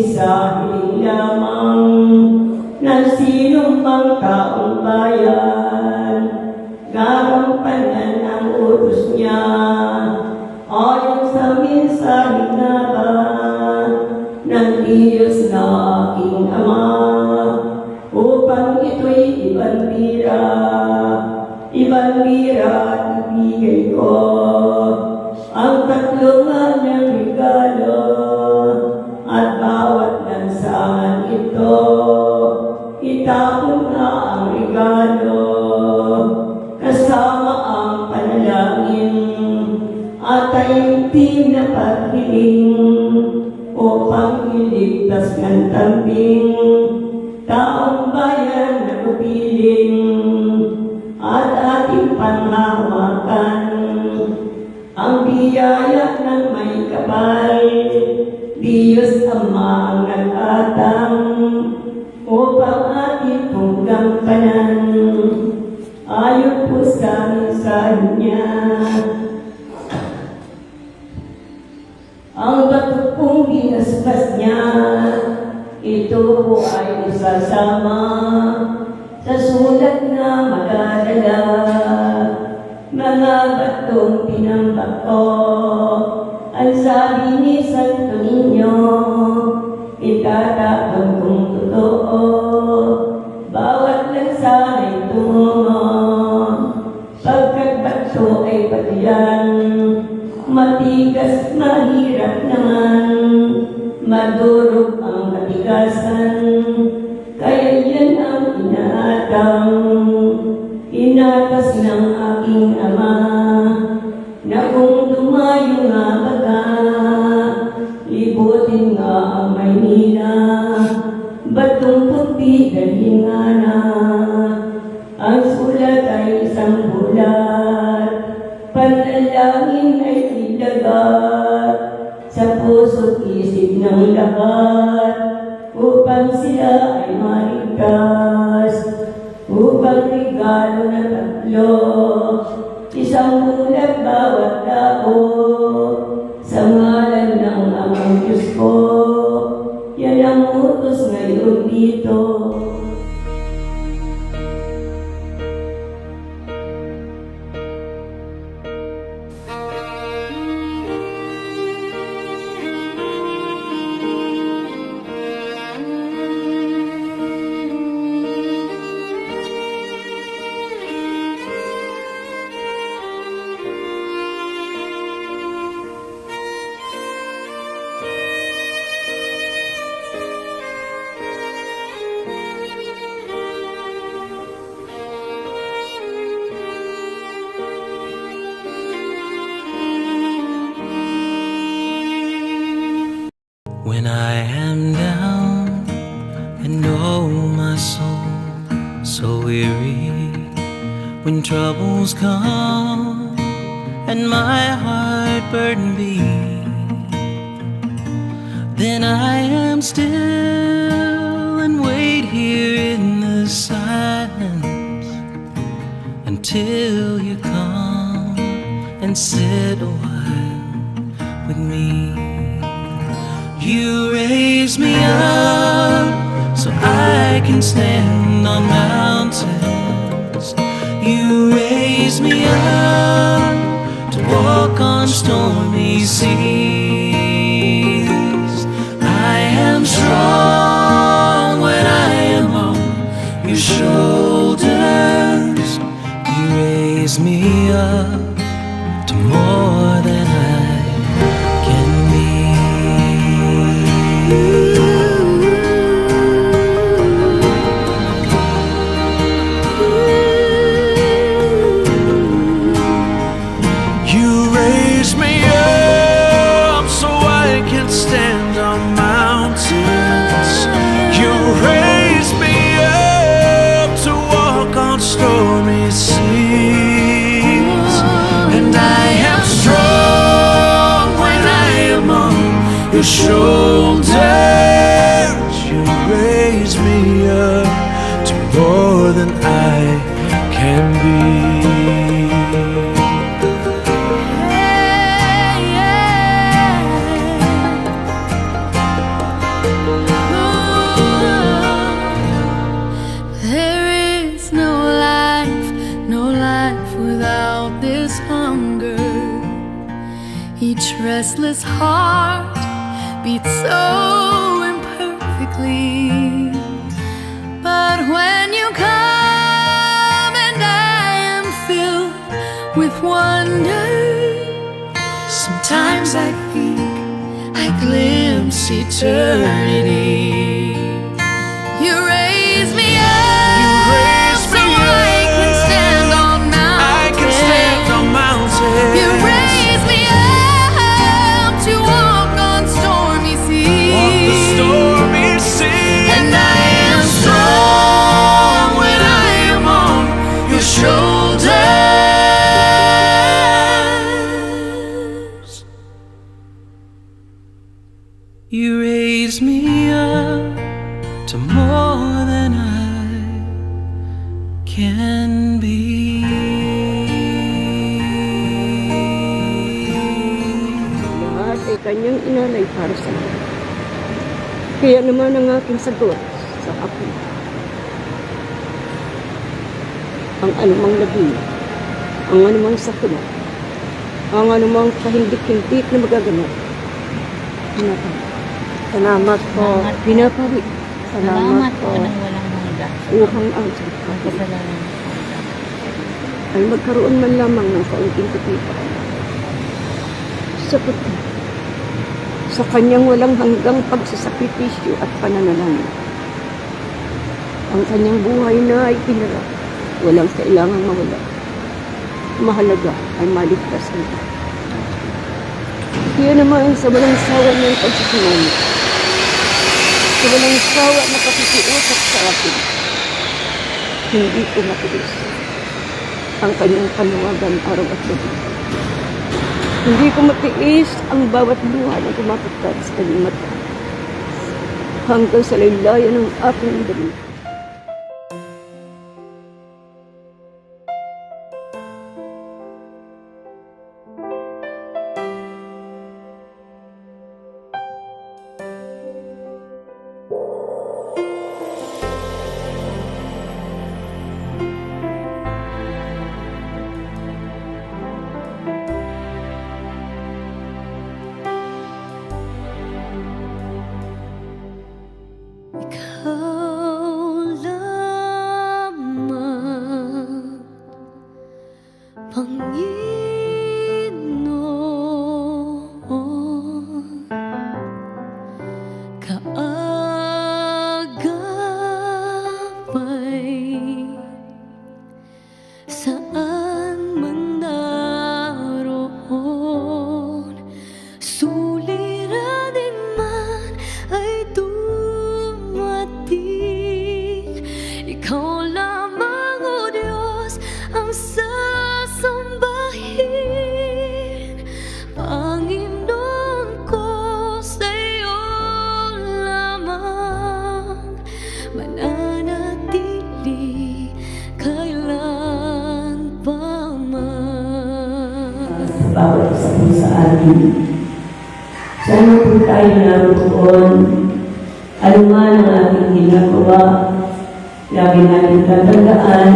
sahil lamang Nagsinong pangkaong bayan Garampan na ng utos niya Ayon sa minsan paghiling upang iligtas ng tamping taong bayan na kapiling at ating panhawakan ang biyaya ng may kapal Diyos Ama ang nag-atang upang ating batong tinambak ko, ang sabi ni Santo Niño, itatapon kong totoo, bawat lansanay tumungo, pagkat bato ay patiyan, Matigas, mahirap naman Madurog ang katigasan bulat Panalangin ay ilagat sa puso't isip ng lahat upang sila ay marigkas upang regalo na tatlo. Isang bulat bawat tao sa ngalan ng amang Diyos ko. Yan ang utos ngayon dito When I am down and oh my soul so weary. When troubles come and my heart burden be then I am still and wait here in the silence until you come and sit a you raise me up so I can stand on mountains. You raise me up to walk on stormy seas. Your shoulders. You raise me up to more than I can be. There is no life, no life without this hunger. Each restless heart beats so imperfectly. But when you come and I am filled with wonder, Sometimes I think I glimpse eternity. Raise me up to more than I can be. Lahat ay kanyang inalay para sa akin. Kaya naman ang aking sagot sa akin. Ang anumang labi, ang anumang sakuna, ang anumang kahindik-hindik na magaganap. Pinapari. Salamat po. Pinapari. Salamat Salamat po. po ng walang hanggan. Ang Kasalanan ay magkaroon man lamang ng kaunting katipan. Ka sa kanyang walang hanggang pagsasakripisyo at pananalangin. Ang kanyang buhay na ay pinara, walang kailangang mawala. Mahalaga ay maligtas nito. Kaya naman sa walang sawa niyang pagsisimani, sa walang sawa na pakikiusap sa akin, hindi ko matiis ang kanyang panawagan araw at gabi. Hindi ko matiis ang bawat luha na kumapitat sa kanyang mata. Hanggang sa laylayan ng aking dali. Panginoon, kaagapay, man po sa atin. Sana po tayo naroon, ano man ang ating ginagawa, lagi natin tatandaan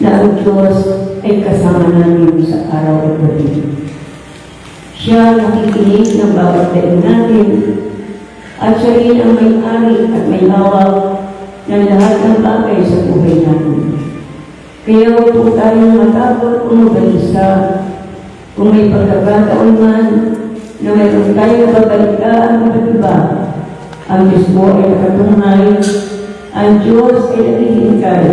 na ang Diyos ay kasama natin sa araw at gabi. Siya nakikinig ng bawat daig natin at siya rin ang may-ari at may hawak ng lahat ng bagay sa buhay natin. Kaya huwag po tayong matakot kung mabalisa kung may pagkakataon man na mayroon tayong babalitaan ng iba, ang Diyos mo ay nakatunghay, ang Diyos ay naghihintay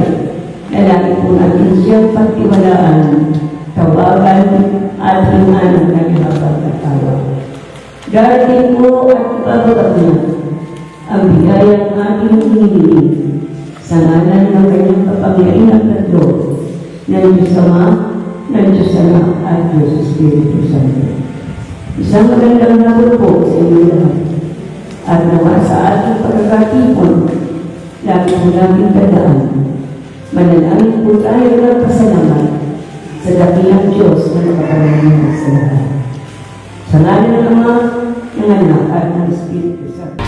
na lagi po natin siyang pagtiwalaan, tawagan at hingan ng ibabag at tawag. Darating po at ibabagag niya ang bigayang ating hinihiling. Sa ngalan ng kanyang kapangyarihan at Diyos ng Diyos Ama, ng Diyos Ama at Diyos Espiritu Santo. Isang magandang hapon po sa inyo lahat. At nawa sa ating pagkakatipon, lagi po namin tandaan. Manalangin po tayo ng pasalamat sa dakilang Diyos na nakapagalaman sa lahat. Sa ngalan ng Ama, ng Anak at ng Espiritu Santo.